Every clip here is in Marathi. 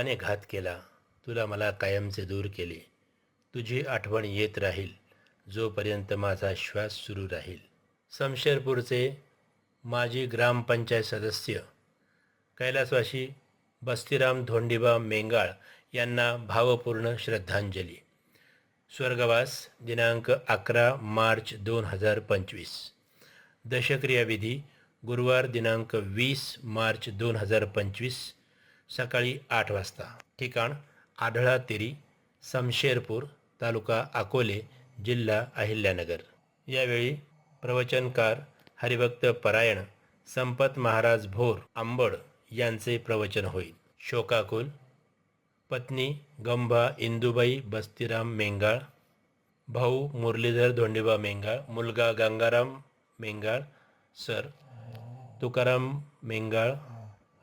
काळाने घात केला. तुला मला कायमचे दूर केले. तुझी आठवण येत राहील. जोपर्यंत माझा श्वास सुरू राहील. समशेरपूरचे माजी ग्रामपंचायत सदस्य कैलासवासी बस्तीराम धोंडीबा मेंगाळ यांना भावपूर्ण श्रद्धांजली. स्वर्गवास दिनांक अकरा मार्च दोन हजार पंचवीस. दशक्रियाविधी गुरुवार दिनांक वीस मार्च दोन हजार पंचवीस. सकाळी आठ वाजता. ठिकाण आढळा तिरी समशेरपूर तालुका अकोले जिल्हा अहिल्यानगर. यावेळी प्रवचनकार हरिभक्त परायण संपत महाराज भोर आंबड यांचे प्रवचन होईल. शोकाकुल पत्नी गंभा इंदुबाई बस्तीराम मेंगाळ भाऊ मुरलीधर धोंडीबा मेंगाळ मुलगा गंगाराम मेंगाळ सर तुकाराम मेंगाळ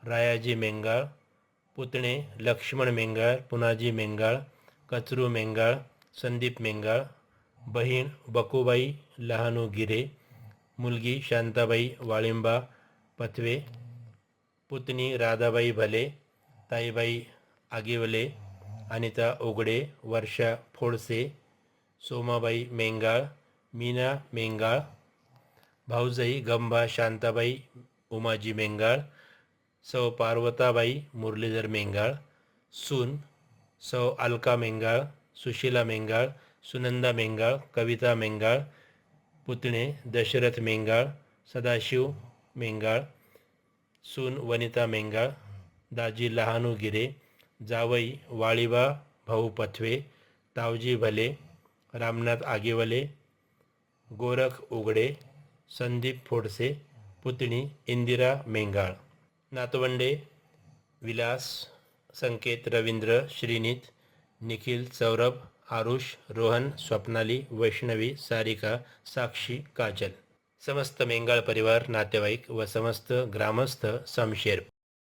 रायाजी मेंगाळ पुतणे लक्ष्मण मेंगाळ पुनाजी मेंगाळ कचरू मेंगाळ संदीप मेंगाळ बहीण बकुबाई लहानू गिरे मुलगी शांताबाई वाळिंबा पथवे पुतणी राधाबाई भले ताईबाई आगिवले अनिता ओगडे वर्षा फोडसे सोमाबाई मेंगाळ मीना मेंगाळ भाऊजाई गंभा शांताबाई उमाजी मेंगाळ सौ पार्वताबाई, मुरलीधर मेंगाळ सून, सौ अलका मेंगाळ सुशीला मेंगाळ सुनंदा मेंगाळ कविता मेंगाळ पुतणे, दशरथ मेंगाळ सदाशिव मेंगाळ सून वनिता मेंगाळ दाजी लहानू गिरे, जावई वाळीबा भाऊ पथवे, तावजी भले, रामनाथ आगेवले, गोरख उगडे, संदीप फोडसे, पुतणी इंदिरा मेंगाळ नातवंडे विलास संकेत रवींद्र श्रीनित निखिल सौरभ आरुष रोहन स्वप्नाली वैष्णवी सारिका साक्षी काजल. समस्त मेंगाळ परिवार नातेवाईक व समस्त ग्रामस्थ समशेर.